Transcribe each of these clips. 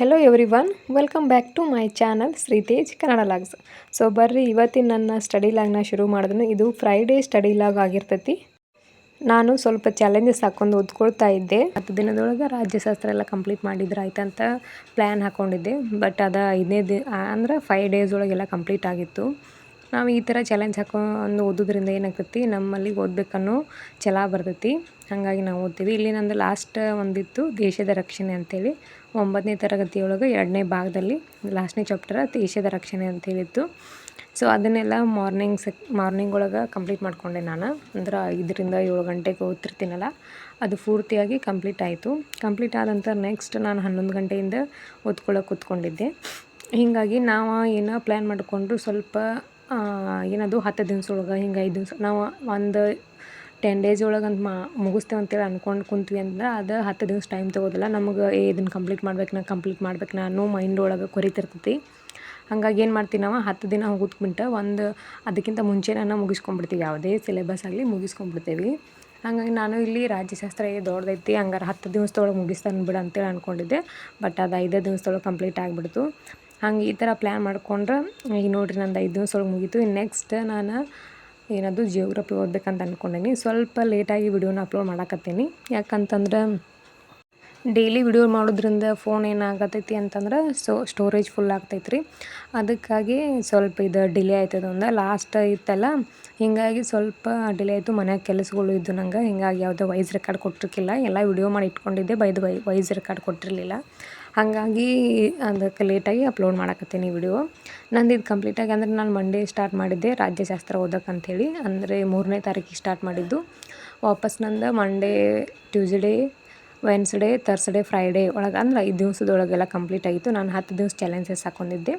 Hello everyone welcome back to my channel Shritej Kannada logs so ಬರ್ರಿ, ಇವತ್ತಿನ ನನ್ನ study ಲಾಗ್ನ ಶುರು ಮಾಡಿದ್ರು ಇದು ಫ್ರೈಡೇ ಸ್ಟಡಿ ಲಾಗ್ ಆಗಿರ್ತೈತಿ. ನಾನು ಸ್ವಲ್ಪ ಚಾಲೆಂಜಸ್ ಹಾಕೊಂಡು ಓದ್ಕೊಳ್ತಾ ಇದ್ದೆ. ಹತ್ತು ದಿನದೊಳಗೆ ರಾಜ್ಯಶಾಸ್ತ್ರ ಎಲ್ಲ ಕಂಪ್ಲೀಟ್ ಮಾಡಿದ್ರೆ ಆಯ್ತಂತ ಪ್ಲ್ಯಾನ್ ಹಾಕ್ಕೊಂಡಿದ್ದೆ ಬಟ್ ಅದು ಐದನೇ ದಿ ಅಂದ್ರೆ ಫೈವ್ ಡೇಸ್ ಒಳಗೆಲ್ಲ ಕಂಪ್ಲೀಟ್ ಆಗಿತ್ತು. ನಾವು ಈ ಥರ ಚಾಲೆಂಜ್ ಹಾಕೊಂಡು ಓದೋದ್ರಿಂದ ಏನಾಗ್ತೈತಿ, ನಮ್ಮಲ್ಲಿ ಓದಬೇಕನ್ನೋ ಛಲ ಬರ್ತೈತಿ. ಹಾಗಾಗಿ ನಾವು ಓದ್ತೀವಿ. ಇಲ್ಲಿ ನಂದು ಲಾಸ್ಟ್ ಒಂದಿತ್ತು, ದೇಶದ ರಕ್ಷಣೆ ಅಂತೇಳಿ. ಒಂಬತ್ತನೇ ತರಗತಿಯೊಳಗೆ ಎರಡನೇ ಭಾಗದಲ್ಲಿ ಲಾಸ್ಟ್ನೇ ಚಾಪ್ಟರ್ ದೇಶದ ರಕ್ಷಣೆ ಅಂತೇಳಿತ್ತು ಸೊ ಅದನ್ನೆಲ್ಲ ಮಾರ್ನಿಂಗ್ ಸೆಕ್ ಮಾರ್ನಿಂಗ್ ಒಳಗೆ ಕಂಪ್ಲೀಟ್ ಮಾಡಿಕೊಂಡೆ ನಾನು. ಅಂದ್ರೆ ಐದರಿಂದ ಏಳು ಗಂಟೆಗೆ ಓದ್ತಿರ್ತೀನಲ್ಲ, ಅದು ಪೂರ್ತಿಯಾಗಿ ಕಂಪ್ಲೀಟ್ ಆಯಿತು. ಕಂಪ್ಲೀಟ್ ಆದ ನೆಕ್ಸ್ಟ್ ನಾನು ಹನ್ನೊಂದು ಗಂಟೆಯಿಂದ ಓದ್ಕೊಳ್ಳೋಕೆ ಕೂತ್ಕೊಂಡಿದ್ದೆ. ಹೀಗಾಗಿ ನಾವು ಏನೋ ಪ್ಲ್ಯಾನ್ ಮಾಡಿಕೊಂಡ್ರು ಸ್ವಲ್ಪ ಏನದು ಹತ್ತು ದಿವ್ಸ ಒಳಗೆ ಹಿಂಗೆ ಐದು ದಿವ್ಸ ನಾವು ಒಂದು ಟೆನ್ ಡೇಸ್ ಒಳಗೆ ಅಂತ ಮಾ, ಮುಗಿಸ್ತೇವೆ ಅಂತೇಳಿ ಅಂದ್ಕೊಂಡು ಕುಂತ್ವಿ ಅಂದ್ರೆ ಅದು ಹತ್ತು ದಿವ್ಸ ಟೈಮ್ ತೊಗೋದಿಲ್ಲ. ನಮಗೆ, ಏ ಇದನ್ನು ಕಂಪ್ಲೀಟ್ ಮಾಡ್ಬೇಕು ನಾ ಕಂಪ್ಲೀಟ್ ಮಾಡ್ಬೇಕು ನಾನು ಮೈಂಡ್ ಒಳಗೆ ಕೊರಿತಿರ್ತೈತಿ. ಹಂಗಾಗಿ ಏನು ಮಾಡ್ತೀವಿ ನಾವು, ಹತ್ತು ದಿನ ಹೋಗೋದ್ಕಿಂತ ಒಂದು ಅದಕ್ಕಿಂತ ಮುಂಚೆ ನಾನು ಮುಗಿಸ್ಕೊಂಡ್ಬಿಡ್ತೀವಿ ಯಾವುದೇ ಸಿಲೆಬಸ್ ಆಗಲಿ ಮುಗಿಸ್ಕೊಂಬಿಡ್ತೀವಿ. ಹಂಗಾಗಿ ನಾನು ಇಲ್ಲಿ ರಾಜ್ಯಶಾಸ್ತ್ರ ಏ ದೊಡ್ಡದೈತಿ, ಹಂಗಾರೆ ಹತ್ತು ದಿವ್ಸದೊಳಗೆ ಮುಗಿಸ್ತಾನೆ ಬಿಡು ಅಂತೇಳಿ ಅಂದ್ಕೊಂಡಿದ್ದೆ ಬಟ್ ಅದು ಐದೇ ದಿವಸದೊಳಗೆ ಕಂಪ್ಲೀಟ್ ಆಗಿಬಿಡ್ತು. ಹಂಗೆ ಈ ಥರ ಪ್ಲ್ಯಾನ್ ಮಾಡ್ಕೊಂಡ್ರೆ, ಈಗ ನೋಡಿರಿ ನಂದು ಐದು ದಿವ್ಸ ಸ್ವಲ್ಪ ಮುಗೀತು. ನೆಕ್ಸ್ಟ್ ನಾನು ಏನದು ಜಿಯೋಗ್ರಫಿ ಓದ್ಬೇಕಂತ ಅಂದ್ಕೊಂಡೀನಿ ಸ್ವಲ್ಪ ಲೇಟಾಗಿ ವಿಡಿಯೋನ ಅಪ್ಲೋಡ್ ಮಾಡಾಕತ್ತೀನಿ. ಯಾಕಂತಂದ್ರೆ ಡೈಲಿ ವಿಡಿಯೋ ಮಾಡೋದ್ರಿಂದ ಫೋನ್ ಏನಾಗತೈತಿ ಅಂತಂದ್ರೆ ಸೊ ಸ್ಟೋರೇಜ್ ಫುಲ್ ಆಗ್ತೈತ್ರಿ. ಅದಕ್ಕಾಗಿ ಸ್ವಲ್ಪ ಇದು ಡಿಲೇ ಆಯ್ತದ ಒಂದು. ಲಾಸ್ಟ್ ಇತ್ತಲ್ಲ, ಹೀಗಾಗಿ ಸ್ವಲ್ಪ ಡಿಲೇ ಆಯಿತು. ಮನೆಯಾಗ ಕೆಲಸಗಳು ಇದ್ದು ನಂಗೆ. ಹೀಗಾಗಿ ಯಾವುದೇ ವೈಸ್ ರೆಕಾರ್ಡ್ ಕೊಟ್ಟಿರ್ಕಿಲ್ಲ ಎಲ್ಲ ವಿಡಿಯೋ ಮಾಡಿ ಇಟ್ಕೊಂಡಿದ್ದೆ. ಬೈದು ವೈ ವೈಸ್ ರೆಕಾರ್ಡ್ ಕೊಟ್ಟಿರಲಿಲ್ಲ. ಹಾಗಾಗಿ ಅದಕ್ಕೆ ಲೇಟಾಗಿ ಅಪ್ಲೋಡ್ ಮಾಡಕತ್ತೀನಿ ವಿಡಿಯೋ. ನಂದು ಇದು ಕಂಪ್ಲೀಟಾಗಿ ಅಂದರೆ ನಾನು ಮಂಡೇ ಸ್ಟಾರ್ಟ್ ಮಾಡಿದ್ದೆ ರಾಜ್ಯಶಾಸ್ತ್ರ ಓದೋಕ್ಕಂಥೇಳಿ ಅಂದರೆ ಮೂರನೇ ತಾರೀಕಿಗೆ ಸ್ಟಾರ್ಟ್ ಮಾಡಿದ್ದು. ವಾಪಸ್ ನಂದು Monday Tuesday Wednesday Thursday Friday ಒಳಗೆ ಅಂದ್ರೆ ಐದು ದಿವಸದೊಳಗೆಲ್ಲ ಕಂಪ್ಲೀಟ್ ಆಗಿತ್ತು. ನಾನು ಹತ್ತು ದಿವ್ಸ ಚಾಲೆಂಜಸ್ ಹಾಕೊಂಡಿದ್ದೆ.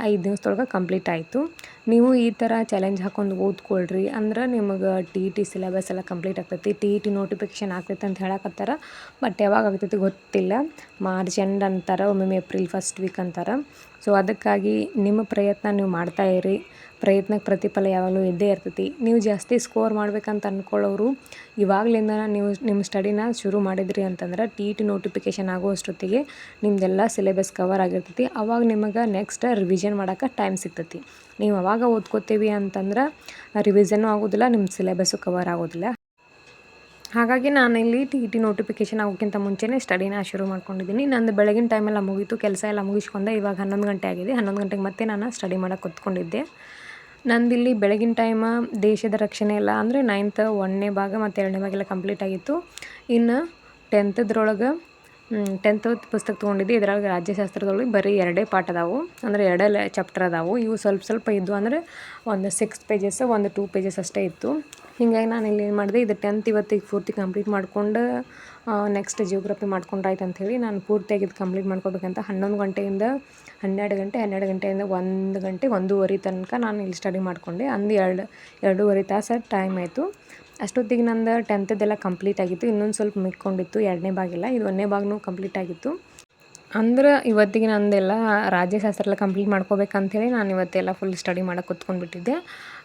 ಐದು ದಿವಸದೊಳಗೆ ಕಂಪ್ಲೀಟ್ ಆಯಿತು. ನೀವು ಈ ಥರ ಚಾಲೆಂಜ್ ಹಾಕೊಂಡು ಓದ್ಕೊಳ್ರಿ. ಅಂದ್ರೆ ನಿಮಗೆ ಟಿ ಇ ಟಿ ಸಿಲೆಬಸ್ ಎಲ್ಲ ಕಂಪ್ಲೀಟ್ ಆಗ್ತೈತಿ. ಟಿ ಇ ಟಿ ನೋಟಿಫಿಕೇಷನ್ ಆಗ್ತೈತೆ ಅಂತ ಹೇಳಕತ್ತಾರ. ಬಟ್ ಯಾವಾಗ ಆಗ್ತೈತಿ ಗೊತ್ತಿಲ್ಲ. ಮಾರ್ಚ್ ಎಂಡ್ ಅಂತಾರೆ, ಒಮ್ಮೊಮ್ಮೆ ಏಪ್ರಿಲ್ ಫಸ್ಟ್ ವೀಕ್ ಅಂತಾರೆ. ಸೊ ಅದಕ್ಕಾಗಿ ನಿಮ್ಮ ಪ್ರಯತ್ನ ನೀವು ಮಾಡ್ತಾ ಇರಿ. ಪ್ರಯತ್ನಕ್ಕೆ ಪ್ರತಿಫಲ ಯಾವಾಗಲೂ ಇದ್ದೇ ಇರ್ತೈತಿ. ನೀವು ಜಾಸ್ತಿ ಸ್ಕೋರ್ ಮಾಡ್ಬೇಕಂತ ಅಂದ್ಕೊಳ್ಳೋರು ಇವಾಗಲಿಂದ ನೀವು ನಿಮ್ಮ ಸ್ಟಡಿನ ಶುರು ಮಾಡಿದ್ರಿ ಅಂತಂದ್ರೆ ಟಿ ಟಿ ನೋಟಿಫಿಕೇಷನ್ ಆಗುವಷ್ಟೊತ್ತಿಗೆ ನಿಮ್ದೆಲ್ಲ ಸಿಲೆಬಸ್ ಕವರ್ ಆಗಿರ್ತೈತಿ. ಅವಾಗ ನಿಮಗೆ ನೆಕ್ಸ್ಟ್ ರಿವಿಷನ್ ಮಾಡೋಕೆ ಟೈಮ್ ಸಿಗ್ತೈತಿ. ನೀವು ಅವಾಗ ಓದ್ಕೋತೀವಿ ಅಂತಂದ್ರೆ ರಿವಿಷನ್ನು ಆಗೋದಿಲ್ಲ ನಿಮ್ಮ ಸಿಲೆಬಸ್ಸು ಕವರ್ ಆಗೋದಿಲ್ಲ. ಹಾಗಾಗಿ ನಾನು ಇಲ್ಲಿ ಟಿ ಟಿ ನೋಟಿಫಿಕೇಷನ್ ಆಗೋಕ್ಕಿಂತ ಮುಂಚೆನೇ ಸ್ಟಡಿನ ಶುರು ಮಾಡ್ಕೊಂಡಿದ್ದೀನಿ. ನಂದು ಬೆಳಗಿನ ಟೈಮೆಲ್ಲ ಮುಗೀತು, ಕೆಲಸ ಎಲ್ಲ ಮುಗಿಸ್ಕೊಂಡೆ. ಇವಾಗ ಹನ್ನೊಂದು ಗಂಟೆ ಆಗಿದೆ. ಹನ್ನೊಂದು ಗಂಟೆಗೆ ಮತ್ತೆ ನಾನು ಸ್ಟಡಿ ಮಾಡೋಕ್ಕೆ ಕೂತ್ಕೊಂಡಿದ್ದೆ. ನಂದಿಲ್ಲಿ ಬೆಳಗಿನ ಟೈಮ ದೇಶದ ರಕ್ಷಣೆ ಎಲ್ಲ ಅಂದರೆ ನೈನ್ತ್ ಒಂದನೇ ಭಾಗ ಮತ್ತು ಎರಡನೇ ಭಾಗ ಎಲ್ಲ ಕಂಪ್ಲೀಟ್ ಆಗಿತ್ತು. ಇನ್ನು ಟೆಂತದ್ರೊಳಗೆ ಟೆಂತ್ ಪುಸ್ತಕ ತೊಗೊಂಡಿದ್ದೆ. ಇದ್ರೊಳಗೆ ರಾಜ್ಯಶಾಸ್ತ್ರದೊಳಗೆ ಬರೀ ಎರಡೇ ಪಾಠ ಅದಾವು. ಅಂದರೆ ಎರಡೇ ಚಾಪ್ಟರ್ ಅದಾವು. ಇವು ಸ್ವಲ್ಪ ಸ್ವಲ್ಪ ಇದ್ವು ಅಂದರೆ ಒಂದು ಸಿಕ್ಸ್ ಪೇಜಸ್ ಒಂದು ಟೂ ಪೇಜಸ್ ಅಷ್ಟೇ ಇತ್ತು. ಹೀಗಾಗಿ ನಾನು ಇಲ್ಲಿ ಏನು ಮಾಡಿದೆ, ಇದು ಟೆಂತ್ ಇವತ್ತಿಗೆ ಪೂರ್ತಿ ಕಂಪ್ಲೀಟ್ ಮಾಡ್ಕೊಂಡು ನೆಕ್ಸ್ಟ್ ಜಿಯೋಗ್ರಫಿ ಮಾಡ್ಕೊಂಡ್ರಾಯ್ತು ಅಂಥೇಳಿ ನಾನು ಪೂರ್ತಿಯಾಗಿ ಇದು ಕಂಪ್ಲೀಟ್ ಮಾಡ್ಕೋಬೇಕಂತ ಹನ್ನೊಂದು ಗಂಟೆಯಿಂದ ಹನ್ನೆರಡು ಗಂಟೆ, ಹನ್ನೆರಡು ಗಂಟೆಯಿಂದ ಒಂದು ಗಂಟೆ, ಒಂದೂವರೆ ತನಕ ನಾನು ಇಲ್ಲಿ ಸ್ಟಡಿ ಮಾಡಿಕೊಂಡೆ. ಅಂದು ಎರಡು, ಎರಡೂವರೆ ತಾಸು ಟೈಮ್ ಆಯಿತು. ಅಷ್ಟೊತ್ತಿಗೆ ನಂದು ಟೆಂತದ್ದೆಲ್ಲ ಕಂಪ್ಲೀಟ್ ಆಗಿತ್ತು. ಇನ್ನೊಂದು ಸ್ವಲ್ಪ ಮಿಕ್ಕೊಂಡಿತ್ತು, ಎರಡನೇ ಭಾಗಿಲ್ಲ ಇದು ಒಂದನೇ ಭಾಗನೂ ಕಂಪ್ಲೀಟ್ ಆಗಿತ್ತು. ಅಂದ್ರೆ ಇವತ್ತಿಗೆ ನಂದೆಲ್ಲ ರಾಜ್ಯಶಾಸ್ತ್ರ ಎಲ್ಲ ಕಂಪ್ಲೀಟ್ ಮಾಡ್ಕೋಬೇಕಂಥೇಳಿ ನಾನು ಇವತ್ತೆಲ್ಲ ಫುಲ್ ಸ್ಟಡಿ ಮಾಡೋಕೆ ಕುತ್ಕೊಂಡ್ಬಿಟ್ಟಿದ್ದೆ.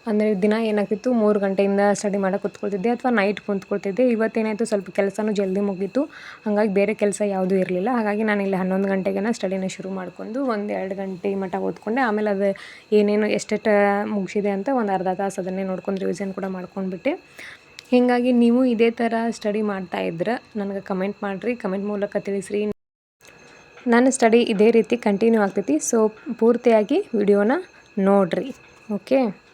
ಅಂದರೆ ದಿನ ಏನಾಗ್ತಿತ್ತು? ಮೂರು ಗಂಟೆಯಿಂದ ಸ್ಟಡಿ ಮಾಡೋಕೆ ಕೂತ್ಕೊಳ್ತಿದ್ದೆ ಅಥವಾ ನೈಟ್ ಕುಂತ್ಕೊಳ್ತಿದ್ದೆ. ಇವತ್ತೇನಾಯಿತು? ಸ್ವಲ್ಪ ಕೆಲಸನೂ ಜಲ್ದಿ ಮುಗೀತು. ಹಾಗಾಗಿ ಬೇರೆ ಕೆಲಸ ಯಾವುದೂ ಇರಲಿಲ್ಲ. ಹಾಗಾಗಿ ನಾನು ಇಲ್ಲಿ ಹನ್ನೊಂದು ಗಂಟೆಗೆ ಸ್ಟಡಿನ ಶುರು ಮಾಡಿಕೊಂಡು ಒಂದು ಎರಡು ಗಂಟೆ ಮಟ್ಟ ಓದ್ಕೊಂಡೆ. ಆಮೇಲೆ ಅದು ಏನೇನು ಎಷ್ಟೆಷ್ಟು ಮುಗಿಸಿದೆ ಅಂತ ಒಂದು ಅರ್ಧ ತಾಸು ಅದನ್ನೇ ನೋಡ್ಕೊಂಡು ರಿವಿಷನ್ ಕೂಡ ಮಾಡ್ಕೊಂಡ್ಬಿಟ್ಟೆ. ಹೀಗಾಗಿ ನೀವು ಇದೇ ಥರ ಸ್ಟಡಿ ಮಾಡ್ತಾ ಇದ್ರೆ, ನನಗೆ ಕಮೆಂಟ್ ಮಾಡಿರಿ. ಕಮೆಂಟ್ ಮೂಲಕ ತಿಳಿಸ್ರಿ. ನನ್ನ ಸ್ಟಡಿ ಇದೇ ರೀತಿ ಕಂಟಿನ್ಯೂ ಆಗ್ತೈತಿ. ಸೊ, ಪೂರ್ತಿಯಾಗಿ ವಿಡಿಯೋನ ನೋಡಿರಿ. ಓಕೆ?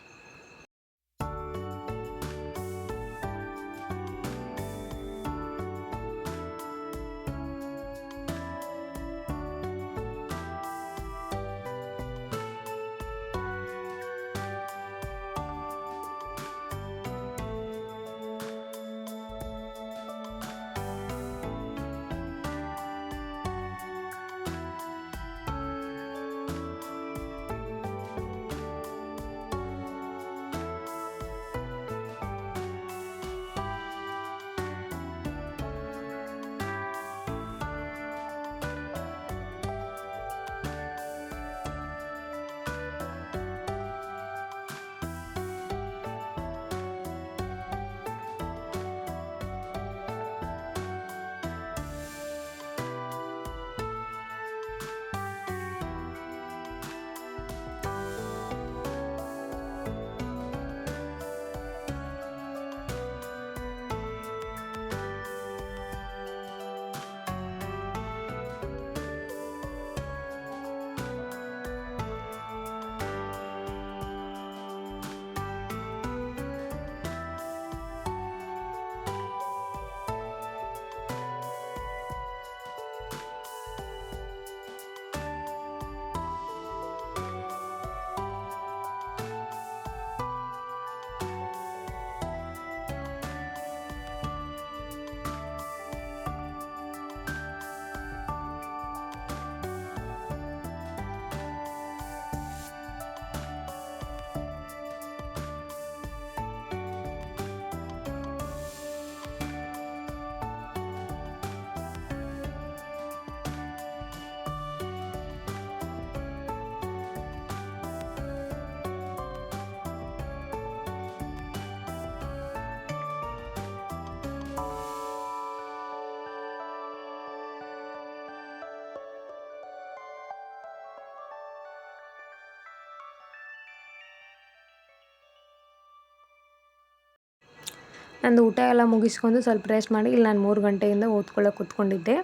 ನಂದು ಊಟ ಎಲ್ಲ ಮುಗಿಸ್ಕೊಂಡು ಸ್ವಲ್ಪ ರೆಸ್ಟ್ ಮಾಡಿ ಇಲ್ಲಿ ನಾನು ಮೂರು ಗಂಟೆಯಿಂದ ಓದ್ಕೊಳ್ಳೋಕೆ ಕೂತ್ಕೊಂಡಿದ್ದೆ.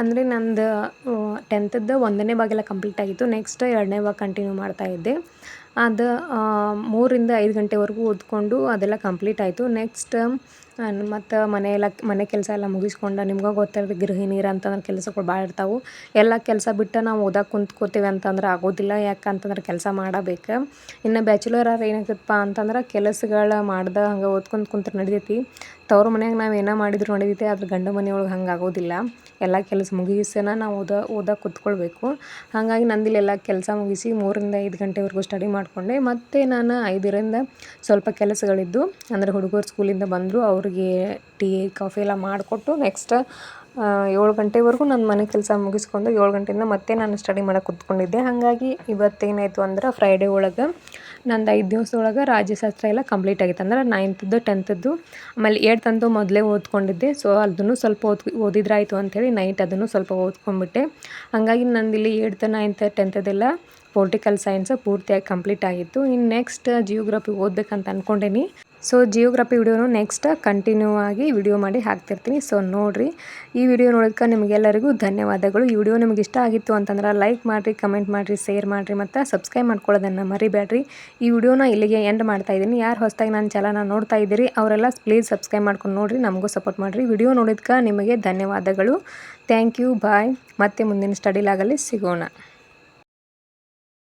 ಅಂದರೆ ನಂದು ಟೆಂತದ್ದು ಒಂದನೇ ಭಾಗೆಲ್ಲ ಕಂಪ್ಲೀಟ್ ಆಗಿತ್ತು. ನೆಕ್ಸ್ಟ್ ಎರಡನೇ ಭಾಗ ಕಂಟಿನ್ಯೂ ಮಾಡ್ತಾಯಿದ್ದೆ ಅದು ಮೂರಿಂದ ಐದು ಗಂಟೆವರೆಗೂ ಓದ್ಕೊಂಡು ಅದೆಲ್ಲ ಕಂಪ್ಲೀಟ್ ಆಯಿತು. ನೆಕ್ಸ್ಟ್ ಮತ್ತು ಮನೆಯೆಲ್ಲ ಮನೆ ಕೆಲಸ ಎಲ್ಲ ಮುಗಿಸ್ಕೊಂಡು ನಿಮ್ಗೆ ಗೊತ್ತಿರೋದು ಗೃಹಿಣಿಯರು ಅಂತಂದ್ರೆ ಕೆಲಸಗಳು ಭಾಳ ಇರ್ತಾವೆ. ಎಲ್ಲ ಕೆಲಸ ಬಿಟ್ಟು ನಾವು ಓದಕ್ಕೆ ಕುಂತ್ಕೋತೀವಿ ಅಂತಂದ್ರೆ ಆಗೋದಿಲ್ಲ. ಯಾಕಂತಂದ್ರೆ ಕೆಲಸ ಮಾಡಬೇಕು. ಇನ್ನು ಬ್ಯಾಚುಲರ್ ಅವ್ರು ಏನಾಗ್ತದಪ್ಪ ಅಂತಂದ್ರೆ ಕೆಲಸಗಳು ಮಾಡ್ದೆ ಹಂಗೆ ಓದ್ಕೊಂತ ಕುಂತ್ರೆ ನಡಿತೈತಿ ತವ್ರ ಮನೆಯಾಗ ನಾವು ಏನೋ ಮಾಡಿದ್ರು ನಡಿತೈತಿ, ಆದ್ರೆ ಗಂಡ ಮನೆಯೊಳಗೆ ಹಂಗೆ ಆಗೋದಿಲ್ಲ. ಎಲ್ಲ ಕೆಲಸ ಮುಗಿಸೇನ ನಾವು ಓದ ಓದಕ್ಕೆ ಕುತ್ಕೊಳ್ಬೇಕು. ಹಾಗಾಗಿ ನಂದಿಲ್ಲ ಎಲ್ಲ ಕೆಲಸ ಮುಗಿಸಿ ಮೂರರಿಂದ ಐದು ಗಂಟೆವರೆಗೂ ಸ್ಟಡಿ ಮಾಡಿಕೊಂಡೆ. ಮತ್ತು ನಾನು ಐದರಿಂದ ಸ್ವಲ್ಪ ಕೆಲಸಗಳಿದ್ದು, ಅಂದರೆ ಹುಡುಗರು ಸ್ಕೂಲಿಂದ ಬಂದರು ಅವ್ರಿಗೆ ಟೀ, ಕಾಫಿ ಎಲ್ಲ ಮಾಡಿಕೊಟ್ಟು ನೆಕ್ಸ್ಟ್ ಏಳು ಗಂಟೆವರೆಗೂ ನನ್ನ ಮನೆ ಕೆಲಸ ಮುಗಿಸ್ಕೊಂಡು ಏಳು ಗಂಟೆಯಿಂದ ಮತ್ತೆ ನಾನು ಸ್ಟಡಿ ಮಾಡಕ್ಕೆ ಕುತ್ಕೊಂಡಿದ್ದೆ. ಹಾಗಾಗಿ ಇವತ್ತೇನಾಯಿತು ಅಂದ್ರೆ ಫ್ರೈಡೇ ಒಳಗೆ ನಂದು ಐದು ದಿವಸದೊಳಗೆ ರಾಜ್ಯಶಾಸ್ತ್ರ ಎಲ್ಲ ಕಂಪ್ಲೀಟ್ ಆಗಿತ್ತು. ಅಂದ್ರೆ ನೈನ್ತದ್ದು ಟೆಂತದ್ದು ಆಮೇಲೆ ಏಟ್ತಂತೂ ಮೊದಲೇ ಓದ್ಕೊಂಡಿದ್ದೆ. ಸೊ ಅದನ್ನು ಸ್ವಲ್ಪ ಓದ್ ಓದಿದ್ರಾಯಿತು ಅಂಥೇಳಿ ನೈಟ್ ಅದನ್ನು ಸ್ವಲ್ಪ ಓದ್ಕೊಂಡ್ಬಿಟ್ಟೆ. ಹಾಗಾಗಿ ನಂದಿಲ್ಲಿ ಏಟ್ತ್ ನೈನ್ತ್ ಟೆಂತದೆಲ್ಲ ಪೊಲಿಟಿಕಲ್ ಸೈನ್ಸ್ ಪೂರ್ತಿಯಾಗಿ ಕಂಪ್ಲೀಟ್ ಆಗಿತ್ತು. ಇನ್ನು ನೆಕ್ಸ್ಟ್ ಜಿಯೋಗ್ರಫಿ ಓದಬೇಕಂತ ಅಂದ್ಕೊಂಡೇನಿ ಸೊ ಜಿಯೋಗ್ರಫಿ ವಿಡಿಯೋನು ನೆಕ್ಸ್ಟ್ ಕಂಟಿನ್ಯೂ ಆಗಿ ವಿಡಿಯೋ ಮಾಡಿ ಹಾಕ್ತಿರ್ತೀನಿ. ಸೊ ನೋಡಿರಿ. ಈ ವಿಡಿಯೋ ನೋಡೋದಕ್ಕೆ ನಿಮಗೆಲ್ಲರಿಗೂ ಧನ್ಯವಾದಗಳು. ಈ ವಿಡಿಯೋ ನಿಮ್ಗೆ ಇಷ್ಟ ಆಗಿತ್ತು ಅಂತಂದ್ರೆ ಲೈಕ್ ಮಾಡಿರಿ ಕಮೆಂಟ್ ಮಾಡಿರಿ ಶೇರ್ ಮಾಡಿರಿ ಮತ್ತು ಸಬ್ಸ್ಕ್ರೈಬ್ ಮಾಡ್ಕೊಳ್ಳೋದನ್ನು ಮರಿಬೇಡ್ರಿ ಈ ವಿಡಿಯೋನ ಇಲ್ಲಿಗೆ ಎಂಡ್ ಮಾಡ್ತಾ ಇದ್ದೀನಿ. ಯಾರು ಹೊಸದಾಗಿ ನಾನು ಚಾನಲ್ನ ನೋಡ್ತಾ ಇದ್ದೀರಿ, ಅವರೆಲ್ಲ ಪ್ಲೀಸ್ ಸಬ್ಸ್ಕ್ರೈಬ್ ಮಾಡ್ಕೊಂಡು ನೋಡಿರಿ, ನಮಗೂ ಸಪೋರ್ಟ್ ಮಾಡಿರಿ. ವಿಡಿಯೋ ನೋಡಿದ್ಕೆ ನಿಮಗೆ ಧನ್ಯವಾದಗಳು. ಥ್ಯಾಂಕ್ ಯು ಬಾಯ್ ಮತ್ತೆ ಮುಂದಿನ ಸ್ಟಡಿಲಾಗಲಿ ಸಿಗೋಣ.